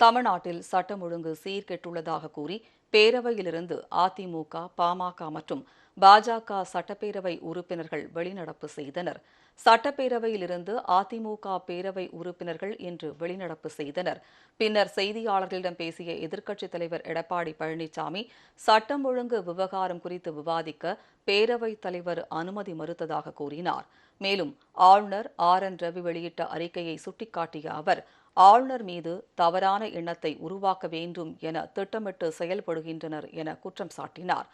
தமிழ்நாட்டில் சட்டம் ஒழுங்கு சீர்கெட்டுள்ளதாக கூறி பேரவையிலிருந்து அதிமுக பாமக மற்றும் பாஜக சட்டப்பேரவை உறுப்பினர்கள் வெளிநடப்பு செய்தனர். சட்டப்பேரவையிலிருந்து அதிமுக பேரவை உறுப்பினர்கள் இன்று வெளிநடப்பு செய்தனர். பின்னர் செய்தியாளர்களிடம் பேசிய எதிர்க்கட்சித் தலைவர் எடப்பாடி பழனிசாமி சட்டம் ஒழுங்கு விவகாரம் குறித்து விவாதிக்க பேரவைத் தலைவர் அனுமதி மறுத்ததாக கூறினார். மேலும் ஆளுநர் ஆர். என். ரவி வெளியிட்ட அறிக்கையை சுட்டிக்காட்டிய அவர் ஆளுநர் மீது தவறான எண்ணத்தை உருவாக்க வேண்டும் என திட்டமிட்டு செயல்படுகின்றனர் என குற்றம் சாட்டினார்.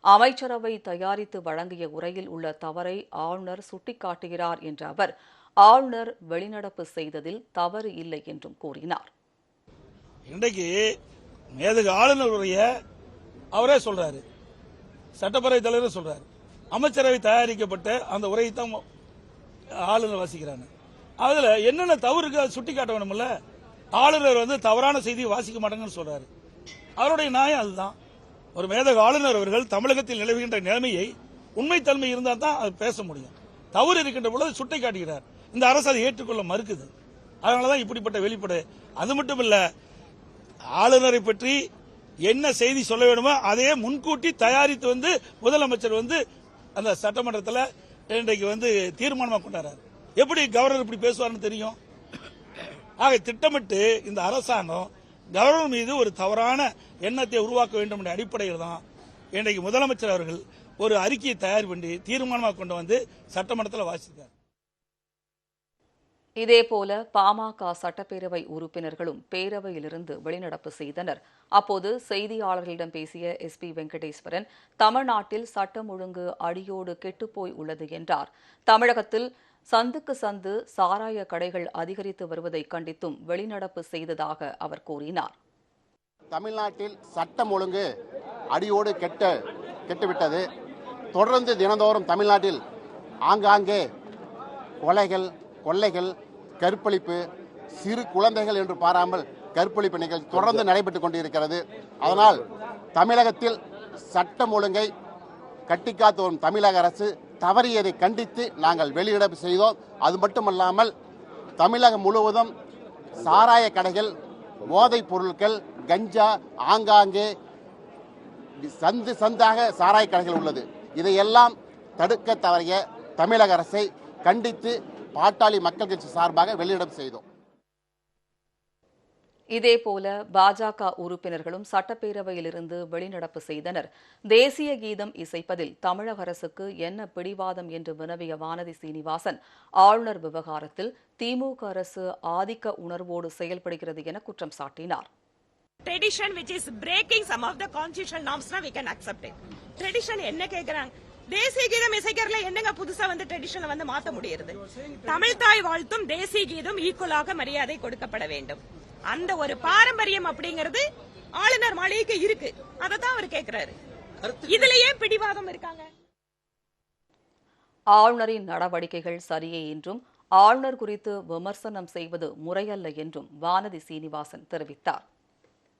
அமைச்சரவை தயாரித்து வழங்கிய உரையில் உள்ள தவறை ஆளுநர் சுட்டிக்காட்டுகிறார் என்ற அவர் ஆளுநர் வெளிநடப்பு செய்ததில் தவறு இல்லை என்றும் கூறினார். இன்றைக்கு மேதகு ஆளுநருடைய அவரே சொல்றாரு. சட்டப்பேரவை தலைவர் சொல்றாரு. அமைச்சரவை தயாரிக்கப்பட்ட அந்த உரையை தான் ஆளுநர் வாசிக்கிறாங்க. அதுல என்னென்ன தவறு இருக்கு அதை சுட்டி காட்ட வேணும்ல? ஆளுநர் வந்து தவறான செய்தியை வாசிக்க மாட்டாங்கன்னு சொல்றாரு. அவருடைய நியாயம் அதுதான். ஒரு மேதக ஆளுநர் அவர்கள் தமிழகத்தில் நிலவுகின்ற நிலைமையை உண்மைத்தன்மை இருந்தால் தான் அது பேச முடியும். தவறு இருக்கின்ற பொழுது சுட்டி காட்டுகிறார் இந்த அரசு அதை ஏற்றுக்கொள்ள மறுக்குது. அதனாலதான் இப்படிப்பட்ட வெளிப்படை அது மட்டும் இல்ல ஆளுநரை பற்றி என்ன செய்தி சொல்ல வேணுமோ அதையே முன்கூட்டி தயாரித்து வந்து முதலமைச்சர் வந்து அந்த சட்டமன்றத்தில் இன்றைக்கு வந்து தீர்மானமாக கொண்டாடுறாரு. எப்படி கவர்னர் இப்படி பேசுவார்னு தெரியும்? ஆக திட்டமிட்டு இந்த அரசாங்கம் கவர்னர் மீது ஒரு தவறான எண்ணத்தை உருவாக்க வேண்டும் என்ற அடிப்படையில் தான் இன்றைக்கு முதலமைச்சர் அவர்கள் ஒரு அறிக்கையை தயார் பண்ணி தீர்மானமாக கொண்டு வந்து சட்டமன்றத்தில் வாசித்தார். இதேபோல பாமக சட்டப்பேரவை உறுப்பினர்களும் பேரவையிலிருந்து வெளிநடப்பு செய்தனர். அப்போது செய்தியாளர்களிடம் பேசிய எஸ் பி வெங்கடேஸ்வரன் தமிழ்நாட்டில் சட்டம் ஒழுங்கு அடியோடு கெட்டுப்போய் உள்ளது என்றார். தமிழகத்தில் சந்துக்கு சந்து சாராய கடைகள் அதிகரித்து வருவதை கண்டித்தும் வெளிநடப்பு செய்ததாக அவர் கூறினார். தமிழ்நாட்டில் சட்டம் ஒழுங்கு அடியோடு கெட்ட கெட்டுவிட்டது. தொடர்ந்து தினந்தோறும் தமிழ்நாட்டில் ஆங்காங்கே கொலைகள் கொள்ளைகள் கற்பழிப்பு சிறு குழந்தைகள் என்று பாராமல் கற்பழிப்பு நிகழ்ச்சி தொடர்ந்து நடைபெற்றுக் கொண்டிருக்கிறது. அதனால் தமிழகத்தில் சட்டம் ஒழுங்கை கட்டிக்காத்து வரும் தமிழக அரசு தவறியதை கண்டித்து நாங்கள் வெளியிடப்பு செய்தோம். அது மட்டுமல்லாமல் தமிழகம் முழுவதும் சாராய கடைகள் போதைப் பொருட்கள் கஞ்சா ஆங்காங்கே சந்து சந்தாக சாராய கடைகள் உள்ளது. இதையெல்லாம் தடுக்க தவறிய தமிழக அரசை கண்டித்து பாட்டாளி மக்கள் கட்சி சார்பாக வெளியிடம் செய்தோம். இதேபோல பாஜக உறுப்பினர்களும் சட்டப்பேரவையிலிருந்து வெளிநடப்பு செய்தனர். தேசிய கீதம் இசைப்பதில் தமிழக அரசுக்கு என்ன பிடிவாதம் என்று வினவிய வானதி சீனிவாசன் ஆளுநர் விவகாரத்தில் திமுக அரசு ஆதிக்க உணர்வோடு செயல்படுகிறது என குற்றம் சாட்டினார். Tradition which is breaking some of the constitutional norms we can accept it. Tradition என்ன கேக்குறாங்க? தேசிய கீதம் இசைக்கிறதுல என்னங்க புதுசா வந்து ட்ரெடிஷனை வந்து மாத்த முடியுது தமிழ் தாய் வாழ்த்தும் தேசிய கீதம் ஈக்குவலாக மரியாதை கொடுக்கப்பட வேண்டும். அந்த ஒரு பாரம்பரியம் அப்படிங்கிறது ஆளுநர் மாளிகைக்கு இருக்கு. அதை தான் அவர் கேக்குறாரு. இதுலயே பிடிவாதம் இருக்காங்க. ஆளுநரின் நடவடிக்கைகள் சரியே என்றும் ஆளுநர் குறித்து விமர்சனம் செய்வது முறையல்ல என்றும் வானதி சீனிவாசன் தெரிவித்தார்.